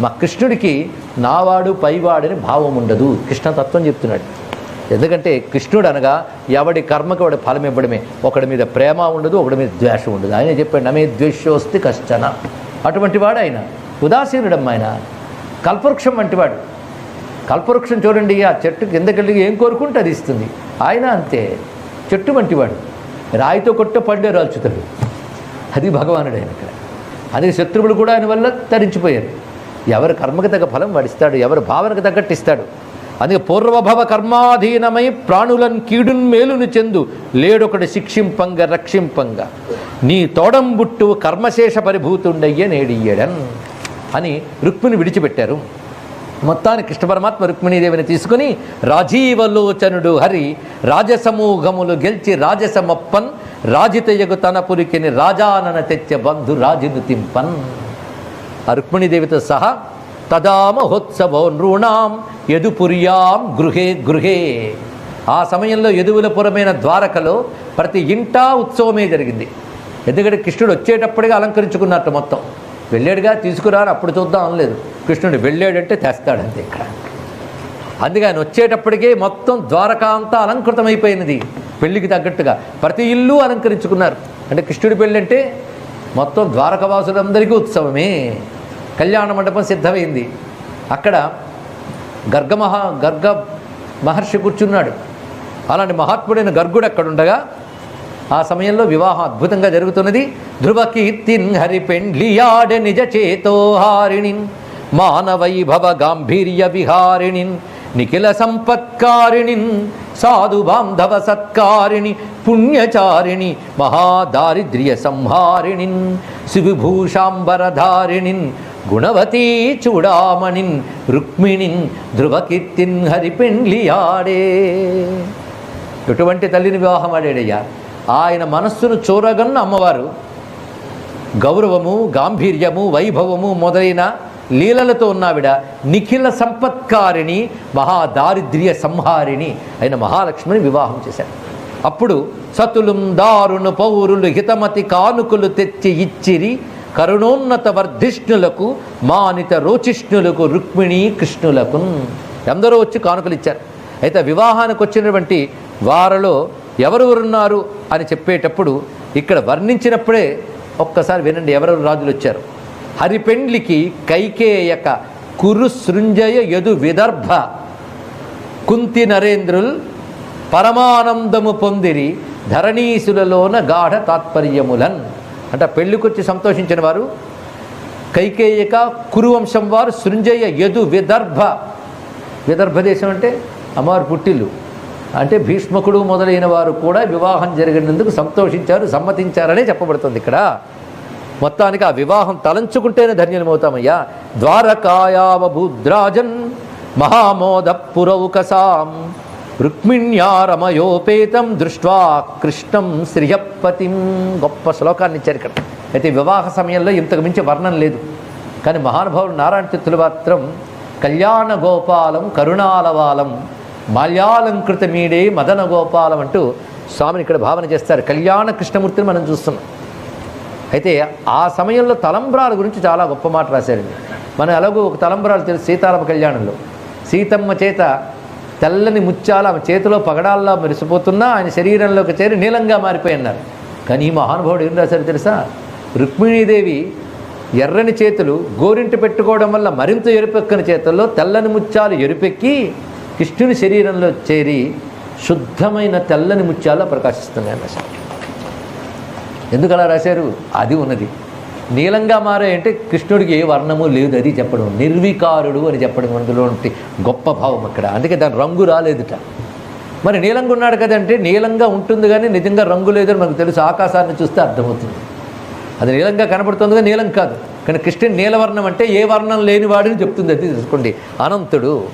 మా కృష్ణుడికి నావాడు పైవాడని భావం ఉండదు. కృష్ణతత్వం చెప్తున్నాడు. ఎందుకంటే కృష్ణుడు అనగా ఎవడి కర్మకి వాడి ఫలం ఇవ్వడమే. ఒకడి మీద ప్రేమ ఉండదు ఒకడి మీద ద్వేషం ఉండదు. ఆయన చెప్పాడు నమే ద్వేషోస్తి కష్టన అటువంటి వాడు ఆయన. ఉదాసీనుడమ్మ ఆయన. కల్పవృక్షం వంటివాడు కల్పవృక్షం చూడండి ఆ చెట్టు కిందకెళ్ళి ఏం కోరుకుంటే అది ఇస్తుంది. ఆయన అంతే. చెట్టు వంటివాడు రాయితో కొట్ట పండే రాల్చుతాడు. అది భగవానుడు ఆయన ఇక్కడ. అందుకే శత్రువులు కూడా ఆయన వల్ల తరించిపోయారు. ఎవరి కర్మకి తగ్గ ఫలం వాడిస్తాడు ఎవరి భావనకు తగ్గట్టు ఇస్తాడు. అందుకే పూర్వభవ కర్మాధీనమై ప్రాణులన్ కీడున్ మేలును చెందు లేడొకటి శిక్షింపంగ రక్షింపంగ. నీ తోడంబుట్టు కర్మశేష పరిభూతుండయ్య నేడియ్యడన్ అని రుక్మిని విడిచిపెట్టారు. మొత్తాన్ని కృష్ణ పరమాత్మ రుక్మిణీదేవిని తీసుకుని రాజీవలోచనుడు హరి రాజసమూహములు గెలిచి రాజసమప్పన్ రాజితయగు తన పురికిని రాజానన తెచ్చ బంధు రాజును తింపన్. రుక్మిణీదేవితో సహా తదా మహోత్సవో నృణాం యదుపుర్యాం గృహే గృహే. ఆ సమయంలో యదువులపురమైన ద్వారకలో ప్రతి ఇంటా ఉత్సవమే జరిగింది. ఎందుకంటే కృష్ణుడు వచ్చేటప్పుడుగా అలంకరించుకున్నట్టు మొత్తం. వెళ్ళాడుగా తీసుకురాని అప్పుడు చూద్దాం అనలేదు కృష్ణుడు వెళ్ళాడంటే తెస్తాడంతే ఇక్కడ. అందుకే ఆయన వచ్చేటప్పటికే మొత్తం ద్వారకా అంతా అలంకృతమైపోయినది. పెళ్ళికి తగ్గట్టుగా. ప్రతి ఇల్లు అలంకరించుకున్నారు. అంటే కృష్ణుడి పెళ్ళి అంటే మొత్తం ద్వారకవాసులందరికీ ఉత్సవమే. కళ్యాణ మండపం సిద్ధమైంది. అక్కడ గర్గమహా గర్గ మహర్షి కూర్చున్నాడు. అలాంటి మహాత్ముడైన గర్గుడు అక్కడుండగా ఆ సమయంలో వివాహం అద్భుతంగా జరుగుతున్నది. ధ్రువ కీర్తిన్ హరిపెండ్లియాడ నిజ చేతోహారిణిన్ మానవైభవ గాంభీర్య విహారిణిన్ నిఖిల సంపత్కారిణిన్ సాధు బాంధవ సత్కారిణి పుణ్యచారిణి మహాదారిద్ర్య సంహారిణిన్ శివిభూషాంబరధారిణిన్ గుణవతి చూడామణిన్ రుక్మిణిన్ ధ్రువకీర్తిన్ హరిపెండ్లియాడే. ఎటువంటి తల్లిని వివాహం ఆడాడయ్యా? ఆయన మనస్సును చూరగన్న అమ్మవారు. గౌరవము గాంభీర్యము వైభవము మొదలైన లీలలతో ఉన్నావిడ నిఖిల సంపత్కారిణి మహాదారిద్ర్య సంహారిణి అయిన మహాలక్ష్మిని వివాహం చేశారు. అప్పుడు సతులుం దారును పౌరులు హితమతి కానుకలు తెచ్చి ఇచ్చిరి కరుణోన్నత వర్ధిష్ణులకు మానిత రోచిష్ణులకు రుక్మిణీ కృష్ణులకు ఎందరో వచ్చి కానుకలు ఇచ్చారు. అయితే వివాహానికి వచ్చినటువంటి వారిలో ఎవరెవరున్నారు అని చెప్పేటప్పుడు ఇక్కడ వర్ణించినప్పుడే ఒక్కసారి వినండి ఎవరెవరు రాజులు వచ్చారు. హరిపెండ్లికి కైకేయక కురు సృంజయ యదు విదర్భ. కుంతి నరేంద్రుల్ పరమానందము పొందిరి ధరణీసులలోన గాఢ తాత్పర్యములన్. అంటే పెళ్ళికొచ్చి సంతోషించిన వారు కైకేయక కురువంశం వారు సృంజయ యదు విదర్భ. విదర్భ దేశం అంటే అమ్మవారి పుట్టిల్లు. అంటే భీష్మకుడు మొదలైన వారు కూడా వివాహం జరిగినందుకు సంతోషించారు సమ్మతించారనే చెప్పబడుతుంది ఇక్కడ. మొత్తానికి ఆ వివాహం తలంచుకుంటేనే ధన్యులమవుతామయ్యా. ద్వారకాయావభూద్రాజన్ మహామోద పురౌకసాం. రుక్మిణ్యారమయోపేతం దృష్ట్వా కృష్ణం శ్రియపతిం గొప్ప శ్లోకాన్ని ఇచ్చారు ఇక్కడ. అయితే వివాహ సమయంలో ఇంతకు మించి వర్ణం లేదు. కానీ మహానుభావుడు నారాయణ తిత్తులు మాత్రం కళ్యాణ గోపాలం కరుణాలవాలం మాల్యాలంకృతమీడే మదన గోపాలం అంటూ స్వామిని ఇక్కడ భావన చేస్తారు. కళ్యాణ కృష్ణమూర్తిని మనం చూస్తున్నాం. అయితే ఆ సమయంలో తలంబ్రాల గురించి చాలా గొప్ప మాట రాశారండి. మనం ఎలాగో ఒక తలంబ్రాలు తెలుసు సీతారామ కళ్యాణంలో. సీతమ్మ చేత తెల్లని ముత్యాలు ఆమె చేతిలో పగడాల్లా మెరిసిపోతున్నా ఆయన శరీరంలోకి చేరి నీలంగా మారిపోయి అన్నారు కానీ ఈ మహానుభావుడు ఏం రాశారు తెలుసా? రుక్మిణీదేవి ఎర్రని చేతులు గోరింట పెట్టుకోవడం వల్ల మరింత ఎరుపెక్కని చేతుల్లో తెల్లని ముత్యాలు ఎరుపెక్కి కృష్ణుని శరీరంలో చేరి శుద్ధమైన తెల్లని ముత్యాలు ప్రకాశిస్తున్నాయి అన్నారు ఎందుకు అలా రాశారు? అది ఉన్నది. నీలంగా మారాయంటే కృష్ణుడికి ఏ వర్ణము లేదు అది చెప్పడం. నిర్వికారుడు అని చెప్పడం అందులో ఉంటే గొప్ప భావం అక్కడ. అందుకే దాని రంగు రాలేదుట. మరి నీలంగా ఉన్నాడు కదంటే నీలంగా ఉంటుంది కానీ నిజంగా రంగు లేదని మనకు తెలుసు. ఆకాశాన్ని చూస్తే అర్థమవుతుంది. అది నీలంగా కనబడుతుంది కానీ నీలం కాదు. కానీ కృష్ణుని నీలవర్ణం అంటే ఏ వర్ణం లేనివాడని చెప్తుంది అది తెలుసుకోండి. అనంతుడు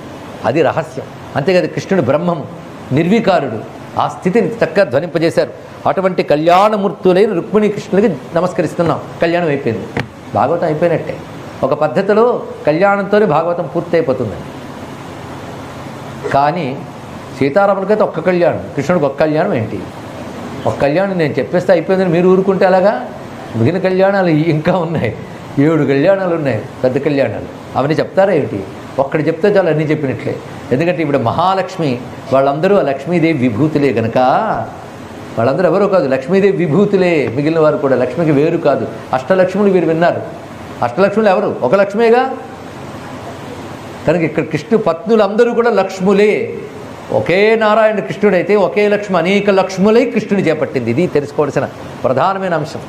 అది రహస్యం. అంతేకాదు కృష్ణుడు బ్రహ్మం నిర్వికారుడు. ఆ స్థితిని చక్కగా ధ్వనింపజేశారు. అటువంటి కళ్యాణమూర్తులైన రుక్మిణి కృష్ణులకి నమస్కరిస్తున్నాం. కళ్యాణం అయిపోయింది. భాగవతం అయిపోయినట్టే. ఒక పద్ధతిలో కళ్యాణంతోనే భాగవతం పూర్తి అయిపోతుంది కానీ సీతారాములకైతే ఒక్క కళ్యాణం కృష్ణుడికి ఒక్క కళ్యాణం ఏంటి? ఒక కళ్యాణం నేను చెప్పేస్తే అయిపోయిందని మీరు ఊరుకుంటే అలాగా మిగిలిన కళ్యాణాలు ఇంకా ఉన్నాయి. ఏడు కళ్యాణాలు ఉన్నాయి పెద్ద కళ్యాణాలు. అవన్నీ చెప్తారా ఏమిటి ఒక్కటి చెప్తే చాలు అన్నీ చెప్పినట్లే. ఎందుకంటే ఇప్పుడు మహాలక్ష్మి వాళ్ళందరూ ఆ లక్ష్మీదేవి విభూతులే గనక. వాళ్ళందరూ ఎవరో కాదు. లక్ష్మీదేవి విభూతులే మిగిలిన వారు కూడా. లక్ష్మికి వేరు కాదు. అష్టలక్ష్ములు వీరు విన్నారు. అష్టలక్ష్ములు ఎవరు? ఒక లక్ష్మేగా? కనుక ఇక్కడ కృష్ణు పత్నులు అందరూ కూడా లక్ష్ములే. ఒకే నారాయణ కృష్ణుడైతే ఒకే లక్ష్మి అనేక లక్ష్ములై కృష్ణుని చేపట్టింది. ఇది తెలుసుకోవాల్సిన ప్రధానమైన అంశం.